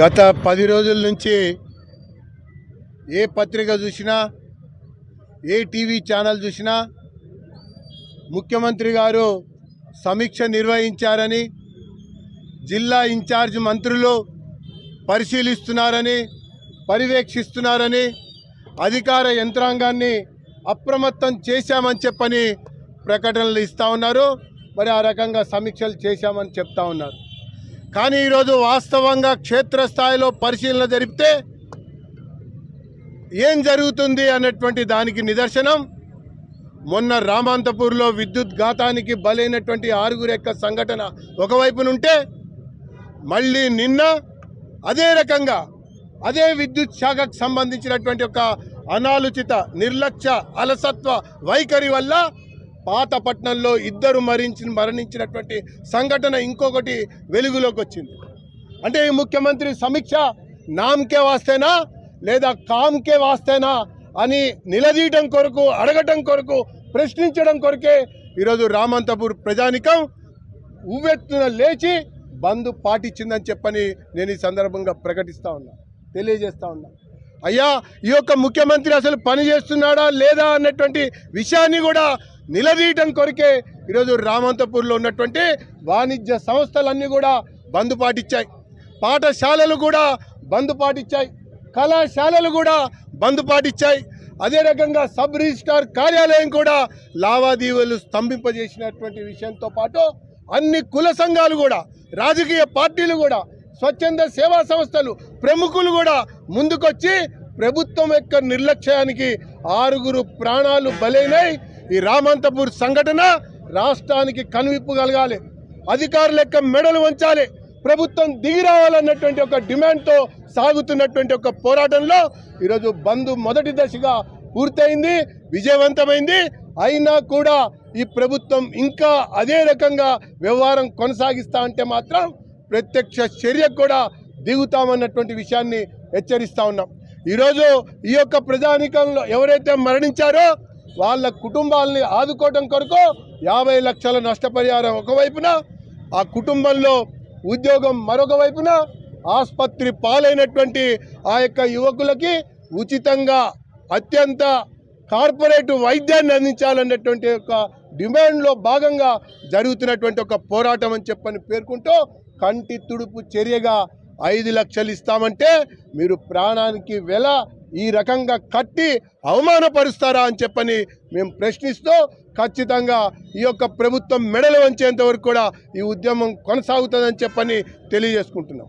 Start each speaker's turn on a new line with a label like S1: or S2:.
S1: గత పది రోజుల నుంచి ఏ పత్రిక చూసినా ఏ టీవీ ఛానల్ చూసినా ముఖ్యమంత్రి గారు సమీక్ష నిర్వహించారని జిల్లా ఇన్ఛార్జ్ మంత్రులు పరిశీలిస్తున్నారని పర్యవేక్షిస్తున్నారని అధికార యంత్రాంగాన్ని అప్రమత్తం చేశామని చెప్పని ప్రకటనలు ఇస్తూ ఉన్నారు. మరి ఆ రకంగా సమీక్షలు చేశామని చెప్తా ఉన్నారు. కానీ ఈరోజు వాస్తవంగా క్షేత్రస్థాయిలో పరిశీలన జరిపితే ఏం జరుగుతుంది అన్నటువంటి దానికి నిదర్శనం. మొన్న రామాంతపూర్లో విద్యుత్ ఘాతానికి బలైనటువంటి ఆరుగురు యొక్క సంఘటన ఒకవైపునుంటే మళ్ళీ నిన్న అదే రకంగా అదే విద్యుత్ శాఖకు సంబంధించినటువంటి ఒక అనాలోచిత నిర్లక్ష్య అలసత్వ వైఖరి వల్ల పాతపట్నంలో ఇద్దరు మరించి మరణించినటువంటి సంఘటన ఇంకొకటి వెలుగులోకి వచ్చింది. అంటే ఈ ముఖ్యమంత్రి సమీక్ష నామ్కే వాస్తేనా? లేదా కామ్కే వాస్తేనా? అని నిలదీయటం కొరకు అడగటం కొరకు ప్రశ్నించడం కొరకే ఈరోజు రామంతపూర్ ప్రజానికం ఉవ్వెత్తున లేచి బంద్ పాటించిందని చెప్పని నేను ఈ సందర్భంగా ప్రకటిస్తా ఉన్నా తెలియజేస్తా ఉన్నా. అయ్యా ఈ యొక్క ముఖ్యమంత్రి అసలు పని చేస్తున్నాడా లేదా అన్నటువంటి విషయాన్ని కూడా నిలదీయటం కొరికే ఈరోజు రామంతపూర్లో ఉన్నటువంటి వాణిజ్య సంస్థలన్నీ కూడా బంద్ పాటిచ్చాయి పాఠశాలలు కూడా బంద్ పాటిచ్చాయి కళాశాలలు కూడా బంద్ పాటిచ్చాయి అదే రకంగా సబ్ రిజిస్ట్రార్ కార్యాలయం కూడా లావాదేవీలు స్తంభింపజేసినటువంటి విషయంతో పాటు అన్ని కుల సంఘాలు కూడా రాజకీయ పార్టీలు కూడా స్వచ్ఛంద సేవా సంస్థలు ప్రముఖులు కూడా ముందుకొచ్చి ప్రభుత్వం యొక్క నిర్లక్ష్యానికి ఆరుగురు ప్రాణాలు బలైనాయి ఈ రామంతపూర్ సంఘటన రాష్ట్రానికి కనువిప్పు కలగాలి. అధికారుల యొక్క మెడలు వంచాలి. ప్రభుత్వం దిగి రావాలన్నటువంటి ఒక డిమాండ్తో సాగుతున్నటువంటి ఒక పోరాటంలో ఈరోజు బంద్ మొదటి దశగా పూర్తయింది విజయవంతమైంది. అయినా కూడా ఈ ప్రభుత్వం ఇంకా అదే రకంగా వ్యవహారం కొనసాగిస్తా అంటే మాత్రం ప్రత్యక్ష చర్యకు కూడా దిగుతామన్నటువంటి విషయాన్ని హెచ్చరిస్తా ఉన్నాం. ఈరోజు ఈ యొక్క ప్రజానికంలో ఎవరైతే మరణించారో వాళ్ళ కుటుంబాలని ఆదుకోవడం కొరకు యాభై లక్షల నష్టపరిహారం ఒకవైపున ఆ కుటుంబంలో ఉద్యోగం మరొక వైపున ఆసుపత్రి పాలైనటువంటి ఆ యొక్క యువకులకి ఉచితంగా అత్యంత కార్పొరేట్ వైద్యాన్ని అందించాలన్నటువంటి ఒక డిమాండ్లో భాగంగా జరుగుతున్నటువంటి ఒక పోరాటం అని చెప్పని పేర్కొంటూ కంటి తుడుపు చర్యగా ఐదు లక్షలు ఇస్తామంటే మీరు ప్రాణానికి వెల ఈ రకంగా కట్టి అవమానపరుస్తారా అని చెప్పని మేము ప్రశ్నిస్తూ ఖచ్చితంగా ఈ యొక్క ప్రభుత్వం మెడలు వంచేంత వరకు కూడా ఈ ఉద్యమం కొనసాగుతుందని చెప్పని తెలియజేసుకుంటున్నాం.